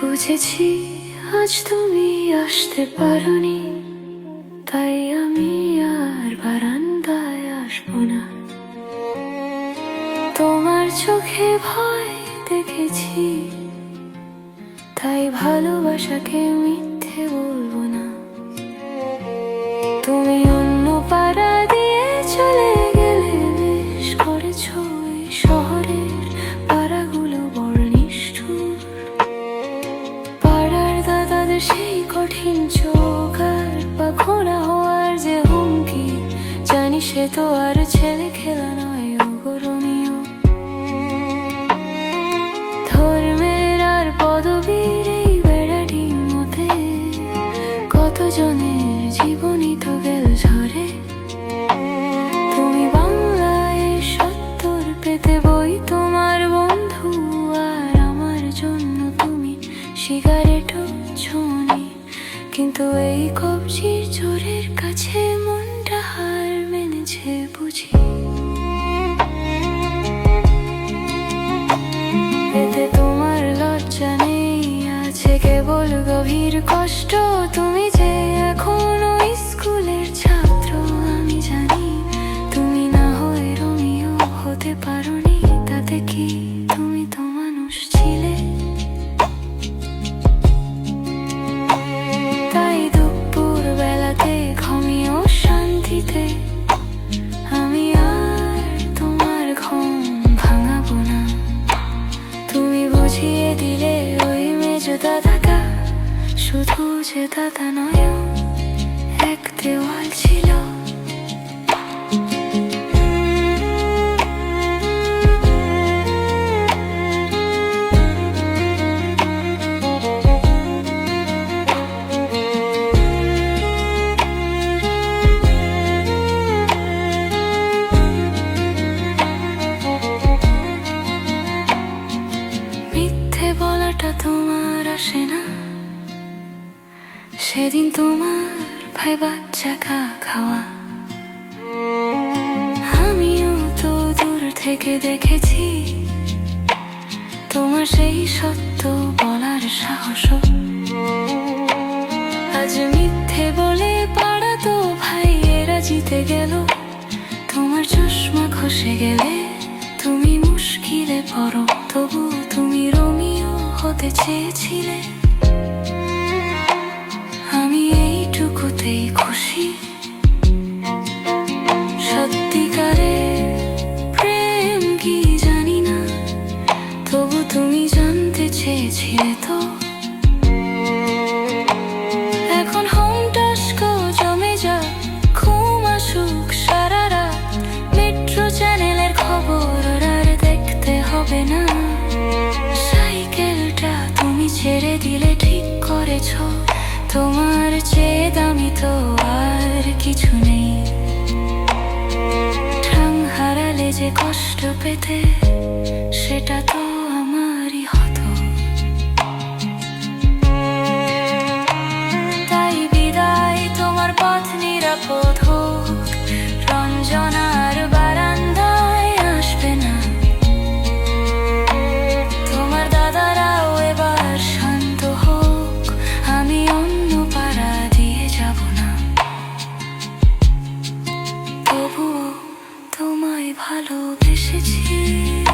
বুঝেছি আজ তুমি আসতে পারোনি, তাই আমি আর বারান্দায় আসব না। তোমার চোখে ভয় দেখেছি, তাই ভালোবাসাকে মিথ্যে বলব না। চোখ আর ঘোড়া হওয়ার যে হুমকি, জানি সে তো আর ছেলে খেলা নয়, অগরণীয়। ধর্মের আর পদবীর এই বেড়াটি মতে কতজনের জীবনই তো গেল ঝরে? তুমি বাংলায় সত্তর পেতে বই তোমার বন্ধু, আর আমার জন্য তুমি সিগারেটও ছোনি কিন্তু এই কবজির জোরের কাছে মনটা হার মেনেছে বুঝি। এতে তোমার লজ্জা নেই, আছে কেবল গভীর কষ্ট। তুমি যে এখনও স্কুলের ছাত্র, আমি জানি তুমি না হয়ে রোমিও হতে পারো পারোনি, তাতে কি তুমি তো বুঝিয়ে দিলে ওই মেজ দাদাটা শুধু যে দাদা নয় এক দেওয়াল ছিল। আসে না। সেদিন তোমার ভাই বাচ্চা কা খাওয়া। আমিও তো দূর থেকে দেখেছি তোমার সেই সত্য বলার সাহস। আজ মিথ্যে বলে পাড়া তো ভাইয়েরা জিতে গেল। তোমার চশমা খসে গেলে তুমি মুশকিলে পড়ো। তবু তুমি রোমিও হতে চেয়েছিলে। আমি এইটুকুতেই খুশি। তো আর কিছু নেই। ঠাং হারালে যে কষ্ট পেতে সেটা তো 第十七。